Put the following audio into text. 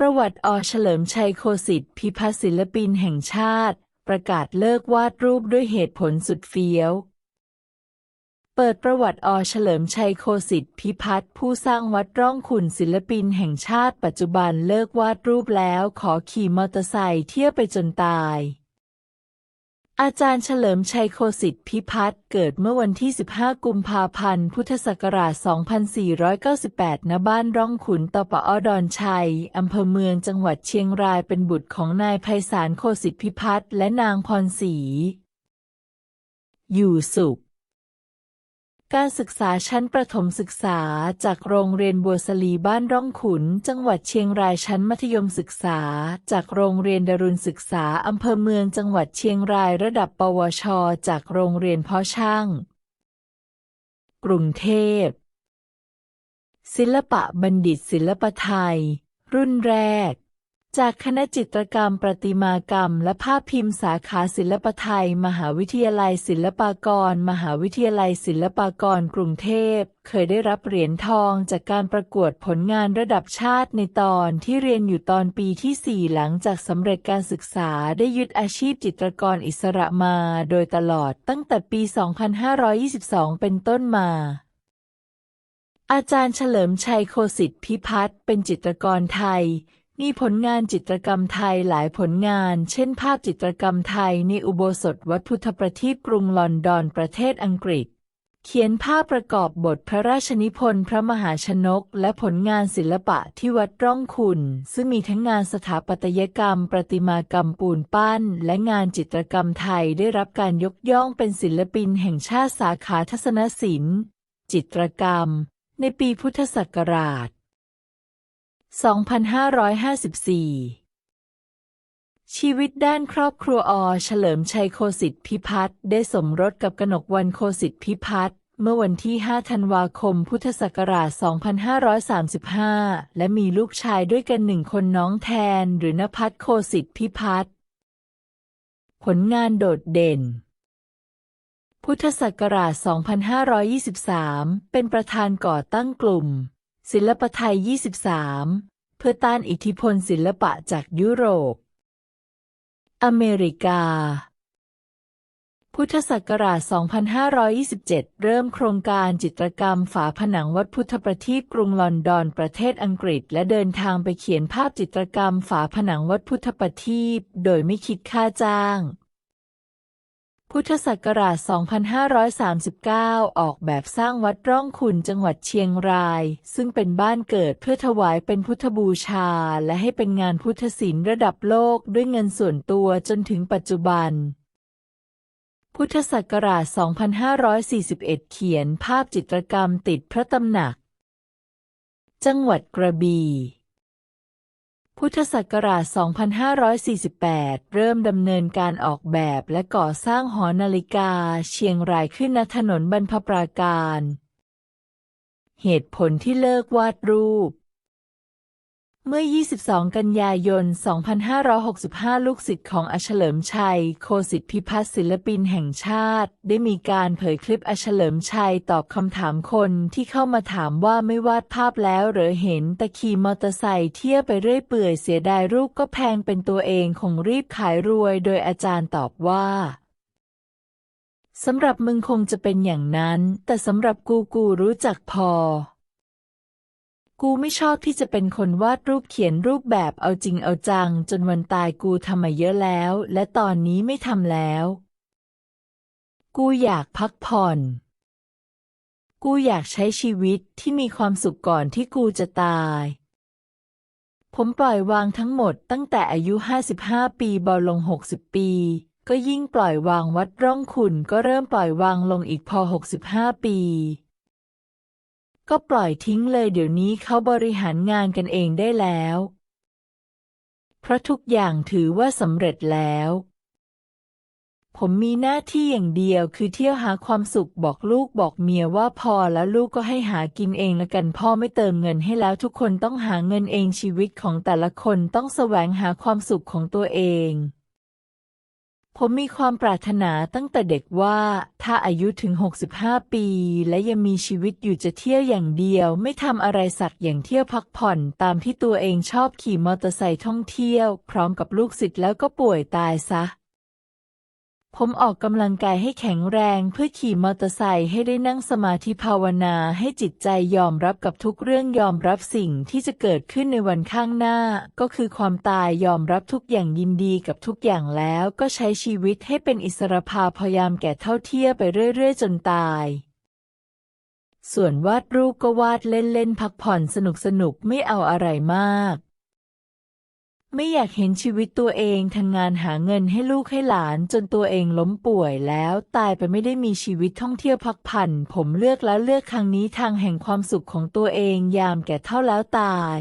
ประวัติอเฉลิมชัยโคสิทธิ์พิพัฒน์ศิลปินแห่งชาติ ประกาศเลิกวาดรูปด้วยเหตุผลสุดเฟี้ยว เปิดประวัติอเฉลิมชัยโคสิทธิ์พิพัฒน์ผู้สร้างวัดร่องขุนศิลปินแห่งชาติปัจจุบันเลิกวาดรูปแล้วขอขี่มอเตอร์ไซค์เที่ยวไปจนตาย อาจารย์เฉลิมชัยโคสิทธิพิพัฒน์เกิดเมื่อวันที่ 15 กุมภาพันธ์ พุทธศักราช 2498 ณ บ้านร่องขุนตปอดอนชัย อำเภอเมืองจังหวัดเชียงราย เป็นบุตรของนายไพศาลโคสิทธิพิพัฒน์และนางพรศรี อยู่สุข การศึกษาชั้นประถมศึกษาจากโรงเรียนบัวสลีบ้านร่องขุน จังหวัดเชียงรายชั้นมัธยมศึกษา จากโรงเรียนดารุณศึกษาอำเภอเมืองจังหวัดเชียงรายระดับปวช จากโรงเรียนพาะช่าง กรุงเทพ ศิลปะบัณฑิตศิลปไทย รุ่นแรก จากคณะจิตรกรรม ประติมากรรม และภาพพิมพ์สาขาศิลปไทย มหาวิทยาลัยศิลปากร มหาวิทยาลัยศิลปากรกรุงเทพ เคยได้รับเหรียญทองจากการประกวดผลงานระดับชาติในตอนที่เรียนอยู่ตอนปีที่ 4 หลังจากสำเร็จการศึกษาได้ยึดอาชีพจิตรกรอิสระมาโดยตลอดตั้งแต่ปี 2522 เป็นต้นมาอาจารย์เฉลิมชัยโคสิทธิพิพัฒน์เป็นจิตรกรไทย มีผลงานจิตรกรรมไทยหลายผลงาน เช่น ภาพจิตรกรรมไทยในอุโบสถวัดพุทธประทีปกรุงลอนดอนประเทศอังกฤษ เขียนภาพประกอบบทพระราชนิพนธ์พระมหาชนก และผลงานศิลปะที่วัดร่องขุนซึ่งมีทั้งงานสถาปัตยกรรม ประติมากรรมปูนปั้น และงานจิตรกรรมไทยได้รับการยกย่องเป็นศิลปินแห่งชาติสาขาทัศนศิลป์ จิตรกรรม ในปีพุทธศักราช 2554 ชีวิตด้านครอบครัวอเฉลิมชัยโคสิทธิพิพัฒน์ได้สมรสกับกนกวันโคสิทธิพิพัฒน์เมื่อวันที่ 5 ธันวาคม พุทธศักราช 2535 และมีลูกชายด้วยกันหนึ่งคนน้องแทนหรือนภัทรโคสิทธิพิพัฒน์ผลงานโดดเด่น พุทธศักราช 2523 เป็นประธานก่อตั้งกลุ่ม ศิลปไทย 23 เพื่อต้านอิทธิพลศิลปะจากยุโรป อเมริกา พุทธศักราช 2527 เริ่มโครงการจิตรกรรมฝาผนังวัดพุทธประทีปกรุงลอนดอนประเทศอังกฤษ และเดินทางไปเขียนภาพจิตรกรรมฝาผนังวัดพุทธประทีปโดยไม่คิดค่าจ้าง พุทธศักราช 2539 ออกแบบสร้างวัดร่องขุนจังหวัดเชียงราย ซึ่งเป็นบ้านเกิดเพื่อถวายเป็นพุทธบูชา และให้เป็นงานพุทธศิลป์ระดับโลกด้วยเงินส่วนตัวจนถึงปัจจุบัน พุทธศักราช 2541 เขียนภาพจิตรกรรมติดพระตำหนัก จังหวัดกระบี่ พุทธศักราช 2548 เริ่มดำเนินการออกแบบและก่อสร้างหอนาฬิกาเชียงรายขึ้นณถนนบรรพปราการ เหตุผลที่เลิกวาดรูป เมื่อ 22 กันยายน 2565 ลูกศิษย์ของอเฉลิมชัย โคสิทธิพิพัฒน์ศิลปินแห่งชาติ ได้มีการเผยคลิปอเฉลิมชัยตอบคำถามคนที่เข้ามาถามว่าไม่วาดภาพแล้วหรือเห็นแต่ขี่มอเตอร์ไซค์เที่ยวไปเรื่อยเปื่อยเสียดายรูปก็แพงเป็นตัวเองคงรีบขายรวย โดยอาจารย์ตอบว่าสำหรับมึงคงจะเป็นอย่างนั้น แต่สำหรับกูกูรู้จักพอ กูไม่ชอบที่จะเป็นคนวาดรูปเขียนรูปแบบเอาจริงเอาจัง จนวันตายกูทำมาเยอะแล้ว และตอนนี้ไม่ทำแล้ว กูอยากพักผ่อน กูอยากใช้ชีวิตที่มีความสุขก่อนที่กูจะตาย ผมปล่อยวางทั้งหมดตั้งแต่อายุ 55 ปีบอลลง 60 ปี ก็ยิ่งปล่อยวางวัดร่องขุนก็เริ่มปล่อยวางลงอีกพอ 65 ปี ก็ปล่อยทิ้งเลยเดี๋ยวนี้เขาบริหารงานกันเองได้แล้ว เพราะทุกอย่างถือว่าสำเร็จแล้ว ผมมีหน้าที่อย่างเดียวคือเที่ยวหาความสุขบอกลูกบอกเมียว่าพอแล้วลูกก็ให้หากินเองละกันพ่อไม่เติมเงินให้แล้วทุกคนต้องหาเงินเองชีวิตของแต่ละคนต้องแสวงหาความสุขของตัวเอง ผมมีความปรารถนาตั้งแต่เด็กว่า ถ้าอายุถึง 65 ปี และยังมีชีวิตอยู่จะเที่ยวอย่างเดียว ไม่ทำอะไรสักอย่างเที่ยวพักผ่อน ตามที่ตัวเองชอบขี่มอเตอร์ไซค์ท่องเที่ยว พร้อมกับลูกศิษย์แล้วก็ป่วยตายซะ ผมออกกำลังกายให้แข็งแรงเพื่อขี่มอเตอร์ไซค์ให้ได้นั่งสมาธิภาวนาให้จิตใจยอมรับกับทุกเรื่องยอมรับสิ่งที่จะเกิดขึ้นในวันข้างหน้า ก็คือความตายยอมรับทุกอย่างยินดีกับทุกอย่างแล้วก็ใช้ชีวิตให้เป็นอิสรภาพพยายามแก่เท่าเทียไปเรื่อย ๆ จนตาย ส่วนวาดรูปก็วาดเล่นๆพักผ่อนสนุกๆไม่เอาอะไรมาก ไม่อยากเห็นชีวิตตัวเองทำงานหาเงินให้ลูกให้หลานจนตัวเองล้มป่วยแล้วตายไปไม่ได้มีชีวิตท่องเที่ยวพักผ่อนผมเลือกแล้วเลือกครั้งนี้ทางแห่งความสุขของตัวเองยามแก่เท่าแล้วตาย